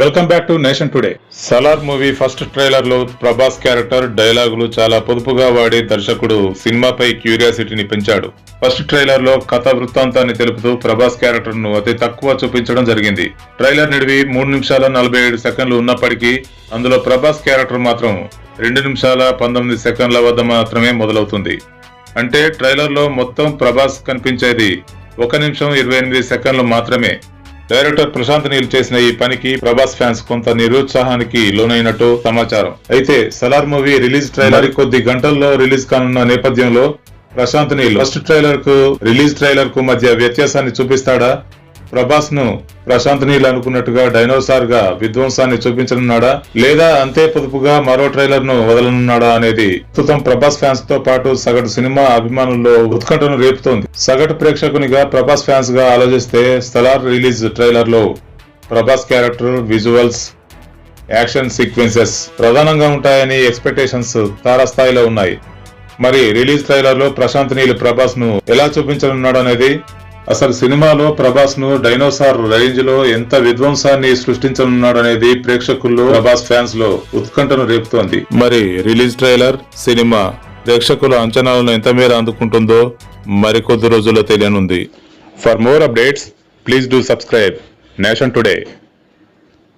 Welcome back to Nation Today Salaar movie first ట్రైలర్లో Prabhas character డైలాగులు చాలా పొదుపుగా వాడి దర్శకుడు సినిమాపై క్యూరియాసిటీని పెంచాడు. ఫస్ట్ ట్రైలర్లో కథ వృత్తాంతాన్ని తెలుపుతూ ప్రభాస్ క్యారెక్టర్ను అతి తక్కువ చూపించడం జరిగింది. ట్రైలర్ నిడివి మూడు నిమిషాల నలభై ఏడు సెకండ్లు ఉన్నప్పటికీ అందులో ప్రభాస్ క్యారెక్టర్ మాత్రం రెండు నిమిషాల పంతొమ్మిది సెకండ్ల వద్ద మాత్రమే మొదలవుతుంది. అంటే ట్రైలర్లో మొత్తం ప్రభాస్ కనిపించేది ఒక నిమిషం ఇరవై ఎనిమిది సెకండ్లు మాత్రమే. డైరెక్టర్ ప్రశాంత్ నీల్ చేసిన ఈ పనికి ప్రభాస్ ఫ్యాన్స్ కొంత నిరుత్సాహానికి లోనైనట్టు సమాచారం. అయితే సలార్ మూవీ రిలీజ్ ట్రైలర్ కొద్ది గంటల్లో రిలీజ్ కానున్న నేపథ్యంలో ప్రశాంత్ నీల్ ఫస్ట్ ట్రైలర్కు రిలీజ్ ట్రైలర్కు మధ్య వ్యత్యాసాన్ని చూపిస్తాడా? ప్రభాస్ను ప్రశాంత్ నీల్ అనుకున్నట్టుగా డైనోసార్గా విధ్వంసాన్ని చూపించనున్నాడా? లేదా అంతే పొదుపుగా మరో ట్రైలర్ను వదలనున్నాడా అనేది ప్రస్తుతం ప్రభాస్ ఫ్యాన్స్తో పాటు సగటు సినిమా అభిమానుల్లో ఉత్కంఠను రేపుతోంది. సగటు ప్రేక్షకునిగా ప్రభాస్ ఫ్యాన్స్గా ఆలోచిస్తే స్థలార్ రిలీజ్ ట్రైలర్లో Prabhas character visuals action sequences ప్రధానంగా ఉంటాయని ఎక్స్పెక్టేషన్స్ తారాస్థాయిలో ఉన్నాయి. మరి రిలీజ్ ట్రైలర్లో ప్రశాంత్ నీల్ ప్రభాస్ను ఎలా చూపించనున్నాడు అనేది అసలు సినిమాలో ప్రభాస్ను డైనోసార్ రేంజ్లో ఎంత విధ్వంసాన్ని సృష్టించనున్నాడు అనేది ప్రేక్షకుల్లో ప్రభాస్ ఫ్యాన్స్లో ఉత్కంఠను రేపుతోంది. మరి రిలీజ్ ట్రైలర్ సినిమా ప్రేక్షకుల అంచనాలను ఎంత మేర అందుకుంటుందో మరికొద్ది రోజుల్లో తెలియనుంది. For more updates please do subscribe Nation Today